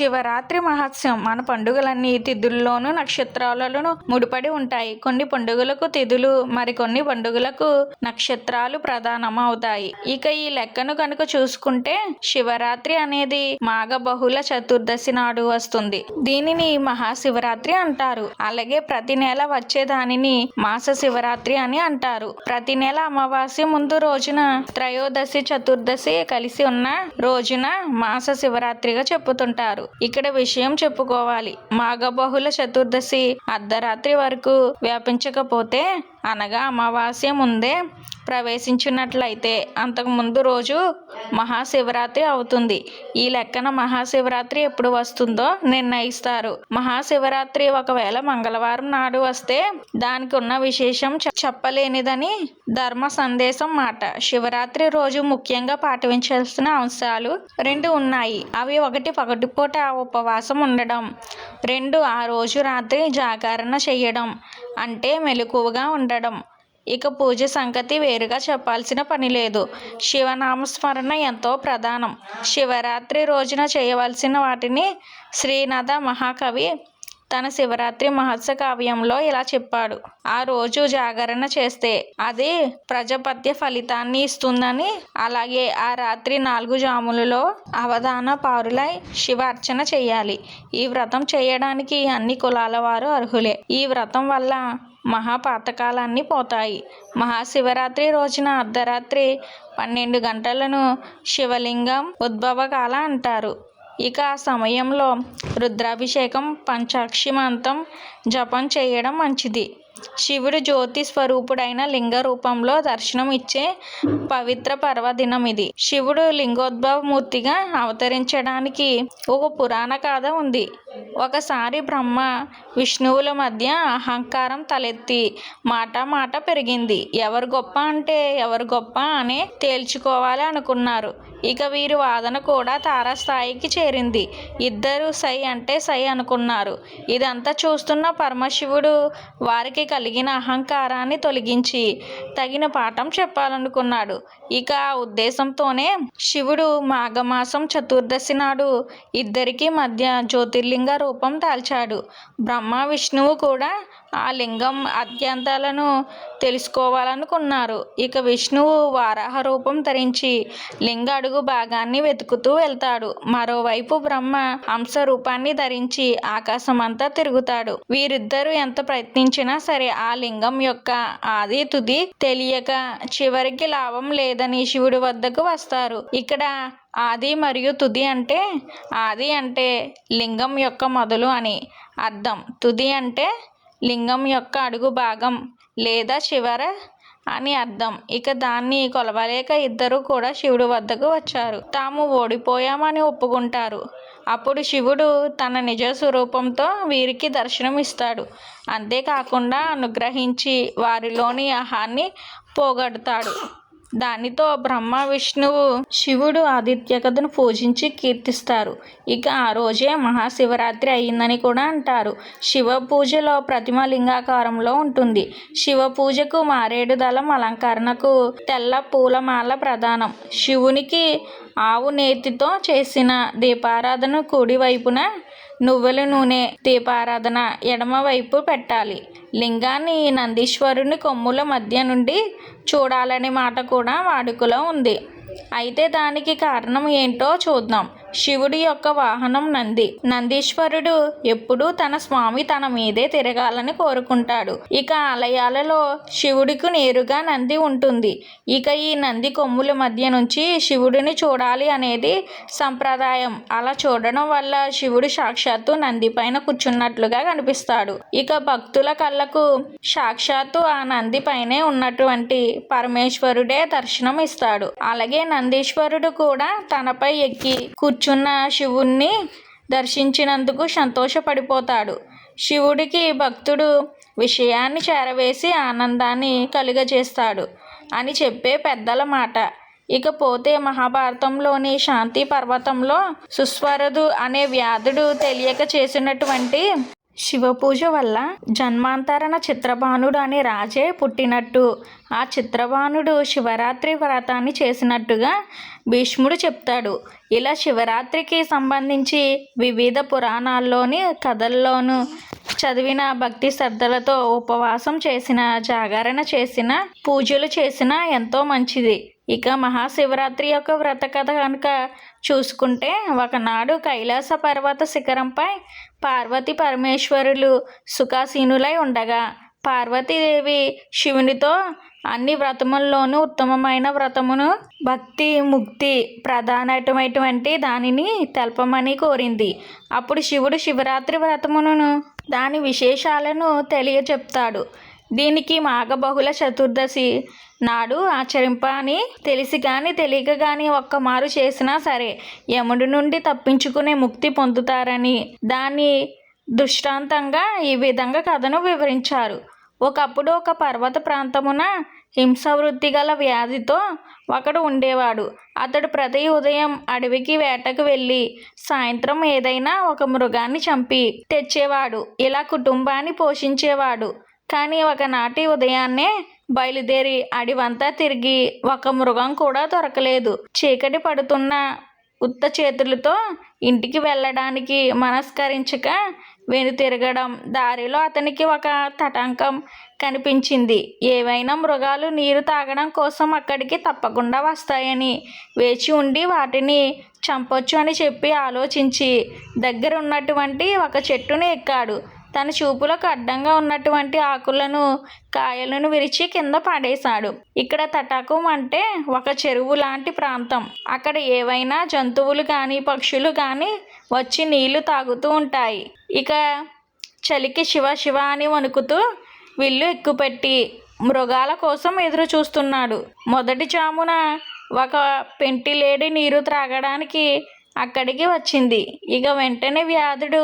శివరాత్రి మహత్యం మన పండుగలన్నీ తిథుల్లోనూ నక్షత్రాలలోనూ ముడిపడి ఉంటాయి. కొన్ని పండుగలకు తిథులు మరికొన్ని పండుగలకు నక్షత్రాలు ప్రధానమవుతాయి. ఇక ఈ లెక్కను కనుక చూసుకుంటే శివరాత్రి అనేది మాఘ బహుళ చతుర్దశి నాడు వస్తుంది. దీనిని మహాశివరాత్రి అంటారు. అలాగే ప్రతి నెల వచ్చే దానిని మాస శివరాత్రి అని అంటారు. ప్రతి నెల అమావాస్య ముందు రోజున త్రయోదశి చతుర్దశి కలిసి ఉన్న రోజున మాస శివరాత్రిగా చెప్పుతుంటారు. ఇక్కడ విషయం చెప్పుకోవాలి. మాఘబహుళ చతుర్దశి అర్ధరాత్రి వరకు వ్యాపించకపోతే అనగా అమావాస్య ముందే ప్రవేశించినట్లయితే అంతకు ముందు రోజు మహాశివరాత్రి అవుతుంది. ఈ లెక్కన మహాశివరాత్రి ఎప్పుడు వస్తుందో నిర్ణయిస్తారు. మహాశివరాత్రి ఒకవేళ మంగళవారం నాడు వస్తే దానికి ఉన్న విశేషం చెప్పలేనిదని ధర్మ సందేశం మాట. శివరాత్రి రోజు ముఖ్యంగా పాటించాల్సిన అంశాలు రెండు ఉన్నాయి. అవి ఒకటి పగటిపూట ఉపవాసం ఉండడం. రెండు ఆ రోజు రాత్రి జాగరణ చేయడం. అంటే మెలకువగా ఉండడం. ఇక పూజ సంగతి వేరుగా చెప్పాల్సిన పని లేదు. శివనామస్మరణ ఎంతో ప్రధానం. శివరాత్రి రోజున చేయవలసిన వాటిని శ్రీనాథ మహాకవి తన శివరాత్రి మహత్స కావ్యంలో ఇలా చెప్పాడు. ఆ రోజు జాగరణ చేస్తే అది ప్రజాపత్య ఫలితాన్ని ఇస్తుందని అలాగే ఆ రాత్రి నాలుగు జాములలో అవధాన పారులై శివ అర్చన చేయాలి. ఈ వ్రతం చేయడానికి అన్ని కులాల వారు అర్హులే. ఈ వ్రతం వల్ల మహాపాతకాలన్నీ పోతాయి. మహాశివరాత్రి రోజున అర్ధరాత్రి పన్నెండు గంటలను శివలింగం ఉద్భవకాల అంటారు. ఇక ఆ సమయంలో రుద్రాభిషేకం పంచాక్షి మంత్రం జపం చేయడం మంచిది. శివుడు జ్యోతి స్వరూపుడైన లింగ రూపంలో దర్శనం ఇచ్చే పవిత్ర పర్వదినం ఇది. శివుడు లింగోద్భవమూర్తిగా అవతరించడానికి ఒక పురాణ కథ ఉంది. ఒకసారి బ్రహ్మ విష్ణువుల మధ్య అహంకారం తలెత్తి మాట మాట పెరిగింది. ఎవరు గొప్ప అంటే ఎవరు గొప్ప అనే తేల్చుకోవాలి అనుకున్నారు. ఇక వీరి వాదన కూడా తారాస్థాయికి చేరింది. ఇద్దరు సై అంటే సై అనుకున్నారు. ఇదంతా చూస్తున్న పరమశివుడు వారికి కలిగిన అహంకారాన్ని తొలగించి తగిన పాఠం చెప్పాలనుకున్నాడు. ఇక ఆ ఉద్దేశంతోనే శివుడు మాఘమాసం చతుర్దశి నాడు ఇద్దరికి మధ్య జ్యోతిర్లింగ రూపం దాల్చాడు. బ్రహ్మ విష్ణువు కూడా ఆ లింగం అత్యంతాలను తెలుసుకోవాలనుకున్నారు. ఇక విష్ణువు వారాహ రూపం ధరించి లింగ అడుగు భాగాన్ని వెతుకుతూ వెళ్తాడు. మరోవైపు బ్రహ్మ హంస రూపాన్ని ధరించి ఆకాశమంతా తిరుగుతాడు. వీరిద్దరూ ఎంత ప్రయత్నించినా సరే ఆ లింగం యొక్క ఆది తుది తెలియక చివరికి లాభం లేదని శివుడి వద్దకు వస్తారు. ఇక్కడ ఆది మరియు తుది అంటే ఆది అంటే లింగం యొక్క మొదలు అని అర్థం. తుది అంటే లింగం యొక్క అడుగు భాగం లేదా చివర అని అర్థం. ఇక దాన్ని కొలవలేక ఇద్దరు కూడా శివుడి వద్దకు వచ్చారు. తాము ఓడిపోయామని ఒప్పుకుంటారు. అప్పుడు శివుడు తన నిజ స్వరూపంతో వీరికి దర్శనం ఇస్తాడు అంతేకాకుండా అనుగ్రహించి వారిలోని అహాన్ని పోగొడతాడు. దానితో బ్రహ్మ విష్ణువు శివుడు ఆదిత్య కథను పూజించి కీర్తిస్తారు. ఇక ఆ రోజే మహాశివరాత్రి అయిందని కూడా అంటారు. శివ పూజలో ప్రతిమ లింగాకారంలో ఉంటుంది. శివ పూజకు మారేడు దళం అలంకరణకు తెల్ల పూలమాల ప్రధానం. శివునికి ఆవు నేతితో చేసిన దీపారాధన కుడివైపున నువ్వుల నూనె దీపారాధన ఎడమవైపు పెట్టాలి. లింగాన్ని నందీశ్వరుని కొమ్ముల మధ్య నుండి చూడాలనే మాట కూడా వాడుకలో ఉంది. అయితే దానికి కారణం ఏంటో చూద్దాం. శివుడి యొక్క వాహనం నంది. నందీశ్వరుడు ఎప్పుడూ తన స్వామి తన మీదే తిరగాలని కోరుకుంటాడు. ఇక ఆలయాలలో శివుడికి నేరుగా నంది ఉంటుంది. ఇక ఈ నంది కొమ్ముల మధ్య నుంచి శివుడిని చూడాలి అనేది సంప్రదాయం. అలా చూడడం వల్ల శివుడు సాక్షాత్తు నంది పైన కూర్చున్నట్లుగా కనిపిస్తాడు. ఇక భక్తుల కళ్ళకు సాక్షాత్తు ఆ నంది పైనే ఉన్నటువంటి పరమేశ్వరుడే దర్శనం ఇస్తాడు అలాగే నందీశ్వరుడు కూడా తనపై ఎక్కి కూర్చున్న శివుణ్ణి దర్శించినందుకు సంతోషపడిపోతాడు. శివుడికి భక్తుడు విషయాన్ని చేరవేసి ఆనందాన్ని కలుగజేస్తాడు అని చెప్పే పెద్దల మాట. ఇకపోతే మహాభారతంలోని శాంతి పర్వతంలో సుస్వరదు అనే వ్యాధుడు తెలియక చేసినటువంటి శివపూజ వల్ల జన్మాంతరణ చిత్రభానుడు అనే రాజే పుట్టినట్టు. ఆ చిత్రభానుడు శివరాత్రి వ్రతాన్ని చేసినట్టుగా భీష్ముడు చెప్తాడు. ఇలా శివరాత్రికి సంబంధించి వివిధ పురాణాల్లోని కథల్లోనూ చదివిన భక్తి శ్రద్ధలతో ఉపవాసం చేసిన జాగరణ చేసిన పూజలు చేసిన ఎంతో మంచిది. ఇక మహాశివరాత్రి యొక్క వ్రత కథ కనుక చూసుకుంటే ఒకనాడు కైలాస పర్వత శిఖరంపై పార్వతి పరమేశ్వరులు సుఖాసీనులై ఉండగా. పార్వతీదేవి శివునితో అన్ని వ్రతముల్లోనూ ఉత్తమమైన వ్రతమును భక్తి ముక్తి ప్రధానమైనటువంటి దానిని తెలపమని కోరింది. అప్పుడు శివుడు శివరాత్రి వ్రతమును దాని విశేషాలను తెలియచెప్తాడు. దీనికి మాఘ బహుళ చతుర్దశి నాడు ఆచరింప అని తెలిసి కానీ తెలియక కానీ ఒక్క మారు చేసినా సరే యముడి నుండి తప్పించుకునే ముక్తి పొందుతారని దాని దృష్టాంతంగా ఈ విధంగా కథను వివరించారు. ఒకప్పుడు ఒక పర్వత ప్రాంతమున హింసవృత్తి గల వ్యాధితో ఒకడు ఉండేవాడు. అతడు ప్రతి ఉదయం అడవికి వేటకు వెళ్ళి సాయంత్రం ఏదైనా ఒక మృగాన్ని చంపి తెచ్చేవాడు. ఇలా కుటుంబాన్ని పోషించేవాడు. కానీ ఒకనాటి ఉదయాన్నే బయలుదేరి అడివంతా తిరిగి ఒక మృగం కూడా దొరకలేదు. చీకటి పడుతున్న ఉత్త చేతులతో ఇంటికి వెళ్ళడానికి మనస్కరించక వెనుతిరగడం దారిలో అతనికి ఒక తటాంకం కనిపించింది. ఏవైనా మృగాలు నీరు తాగడం కోసం అక్కడికి తప్పకుండా వస్తాయని వేచి ఉండి వాటిని చంపొచ్చు అని చెప్పి ఆలోచించి దగ్గర ఉన్నటువంటి ఒక చెట్టును ఎక్కాడు. తన చూపులకు అడ్డంగా ఉన్నటువంటి ఆకులను కాయలను విరిచి కింద పడేశాడు. ఇక్కడ తటాకం అంటే ఒక చెరువు లాంటి ప్రాంతం. అక్కడ ఏవైనా జంతువులు కానీ పక్షులు కానీ వచ్చి నీళ్ళు తాగుతూ ఉంటాయి. ఇక చలికి శివ శివ అని వణుకుతూ విల్లు ఎక్కుపెట్టి మృగాల కోసం ఎదురు చూస్తున్నాడు. మొదటి జామున ఒక పెంటి లేడి నీరు త్రాగడానికి అక్కడికి వచ్చింది. ఇక వెంటనే వ్యాధుడు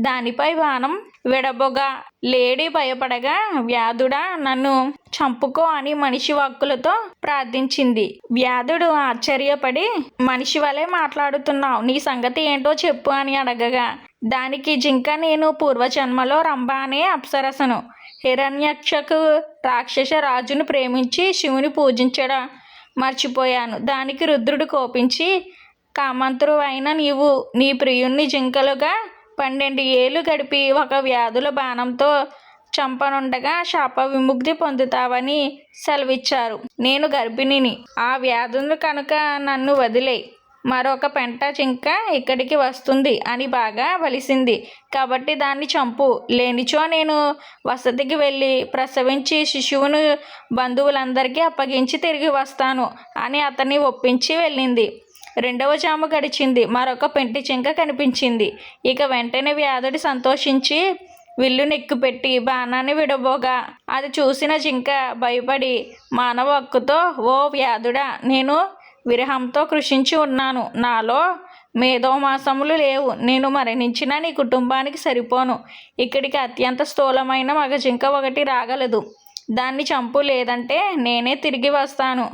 దానిపై బాణం విడబొగా. లేడీ భయపడగా వ్యాధుడా నన్ను చంపుకో అని మనిషి వాక్కులతో ప్రార్థించింది. వ్యాధుడు ఆశ్చర్యపడి మనిషి వలె మాట్లాడుతున్నావు నీ సంగతి ఏంటో చెప్పు అని అడగగా. దానికి జింక నేను పూర్వజన్మలో రంభ అనే అప్సరసను. హిరణ్యక్షకు రాక్షస రాజును ప్రేమించి శివుని పూజించడం మర్చిపోయాను. దానికి రుద్రుడు కోపించి కామంతురు అయిన నీవు నీ ప్రియుణ్ణి జింకలుగా పన్నెండు ఏళ్ళు గడిపి ఒక వ్యాధుల బాణంతో చంపనుండగా శాప విముక్తి పొందుతావని సెలవిచ్చారు. నేను గర్భిణిని. ఆ వ్యాధులు కనుక నన్ను వదిలే. మరొక పెంట చింక ఇక్కడికి వస్తుంది అని బాగా వలిసింది. కాబట్టి దాన్ని చంపు. లేనిచో నేను వసతికి వెళ్ళి ప్రసవించి శిశువును బంధువులందరికీ అప్పగించి తిరిగి వస్తాను అని అతన్ని ఒప్పించి వెళ్ళింది. రెండవ జాము గడిచింది. మరొక పెంటి జింక కనిపించింది. ఇక వెంటనే వ్యాధుడి సంతోషించి విల్లు నెక్కుపెట్టి బాణాన్ని విడబోగా. అది చూసిన జింక భయపడి మానవ హక్కుతో ఓ వ్యాధుడా నేను విరహంతో కృషించి ఉన్నాను. నాలో మేధోమాసములు లేవు. నేను మరణించిన నీ కుటుంబానికి సరిపోను. ఇక్కడికి అత్యంత స్థూలమైన మగ జింక ఒకటి రాగలదు. దాన్ని చంపు లేదంటే నేనే తిరిగి వస్తాను.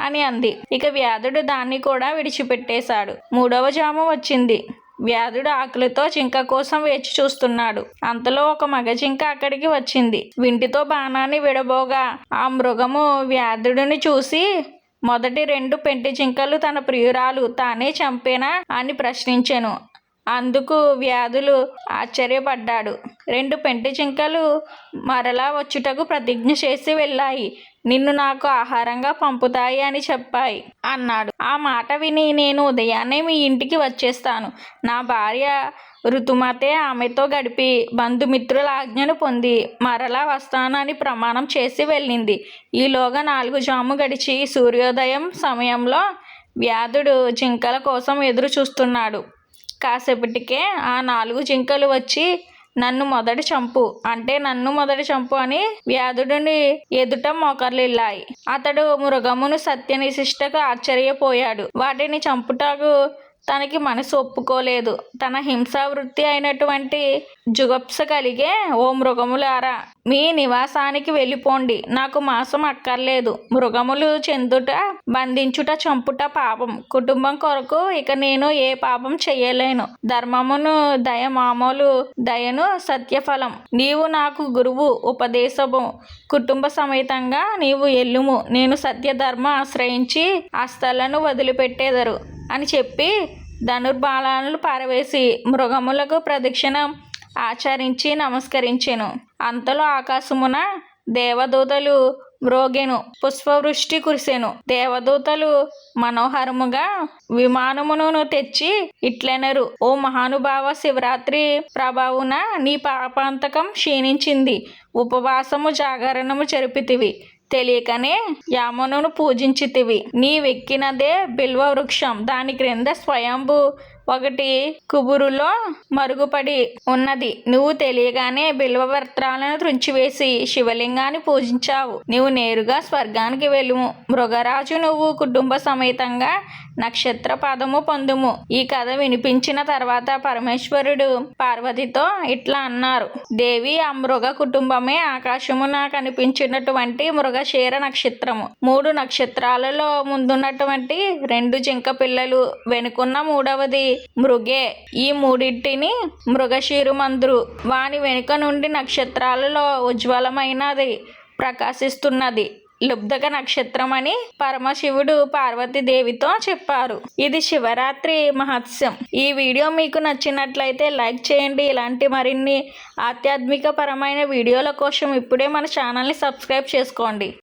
అని అంది. ఇక వ్యాధుడు దాన్ని కూడా విడిచిపెట్టేశాడు. మూడవ జాము వచ్చింది. వ్యాధుడు ఆకలితో జింక కోసం వేచి చూస్తున్నాడు. అంతలో ఒక మగ జింక అక్కడికి వచ్చింది. వింటితో బాణాన్ని విడబోగా ఆ మృగము వ్యాధుడిని చూసి మొదటి రెండు పెంటి జింకలు తన ప్రియురాలు తానే చంపేనా? అని ప్రశ్నించెను. అందుకు వ్యాధులు ఆశ్చర్యపడ్డాడు. రెండు పెంటి జింకలు మరలా వచ్చుటకు ప్రతిజ్ఞ చేసి వెళ్ళాయి. నిన్ను నాకు ఆహారంగా పంపుతాయి అని చెప్పాయి. అన్నాడు. ఆ మాట విని నేను ఉదయాన్నే మీ ఇంటికి వచ్చేస్తాను. నా భార్య ఋతుమతే ఆమెతో గడిపి బంధుమిత్రుల ఆజ్ఞను పొంది మరలా వస్తానని ప్రమాణం చేసి వెళ్ళింది. ఈలోగా నాలుగు జాము గడిచి సూర్యోదయం సమయంలో వ్యాధుడు జింకల కోసం ఎదురు చూస్తున్నాడు కాసేపటికే ఆ నాలుగు జింకలు వచ్చి నన్ను మొదటి చంపు. అంటే నన్ను మొదటి చంపు అని వ్యాధుడిని ఎదుట మోకర్లిల్లాయి అతడు మృగమును సత్యనిశిష్టకు ఆశ్చర్యపోయాడు. వాటిని చంపుటకు తనకి మనసు ఒప్పుకోలేదు. తన హింసా వృత్తి అయినటువంటి జుగప్స కలిగే ఓ మృగములారా మీ నివాసానికి వెళ్ళిపోండి. నాకు మాసం అక్కర్లేదు. మృగములు చెందుట బంధించుట చంపుట పాపం. కుటుంబం కొరకు ఇక నేను ఏ పాపం చెయ్యలేను ధర్మమును దయ మామూలు దయను సత్యఫలం. నీవు నాకు గురువు ఉపదేశము. కుటుంబ సమేతంగా నీవు ఎల్లుము. నేను సత్యధర్మ ఆశ్రయించి ఆ స్థలను వదిలిపెట్టేదరు. అని చెప్పి ధనుర్బాణాలను పారవేసి మృగములకు ప్రదక్షిణ ఆచరించి నమస్కరించెను. అంతలో ఆకాశమున దేవదూతలు మ్రోగెను పుష్పవృష్టి కురిసెను. దేవదూతలు మనోహరముగా విమానమును తెచ్చి ఇట్లెనరు. ఓ మహానుభావ శివరాత్రి ప్రభావున నీ పాపాంతకం క్షీణించింది. ఉపవాసము జాగరణము జరిపితివి. తెలియకనే యామనును పూజించితివి. నీవెక్కినదే బిల్వ వృక్షం దాని క్రింద స్వయంభు ఒకటి కుబురులో మరుగుపడి ఉన్నది. నువ్వు తెలియగానే బిల్వవర్త్రాలను త్రుంచివేసి శివలింగాన్ని పూజించావు. నువ్వు నేరుగా స్వర్గానికి వెళ్ళుము. మృగరాజు నువ్వు కుటుంబ సమేతంగా నక్షత్ర పదము పొందుము. ఈ కథ వినిపించిన తర్వాత పరమేశ్వరుడు పార్వతితో ఇట్లా అన్నారు. దేవి ఆ మృగ కుటుంబమే ఆకాశమున కనిపించినటువంటి మృగశీర నక్షత్రము. మూడు నక్షత్రాలలో ముందున్నటువంటి రెండు జింక పిల్లలు వెనుకున్న మూడవది మృగే. ఈ మూడింటిని మృగశీరుమందురు. వాని వెనుక నుండి నక్షత్రాలలో ఉజ్వలమైనది ప్రకాశిస్తున్నది. లుబ్ధక నక్షత్రం అని పరమశివుడు పార్వతీదేవితో చెప్పారు. ఇది శివరాత్రి మహత్స్యం ఈ వీడియో మీకు నచ్చినట్లయితే లైక్ చేయండి. ఇలాంటి మరిన్ని ఆధ్యాత్మిక పరమైన వీడియోల కోసం ఇప్పుడే మన ఛానల్ని సబ్స్క్రైబ్ చేసుకోండి.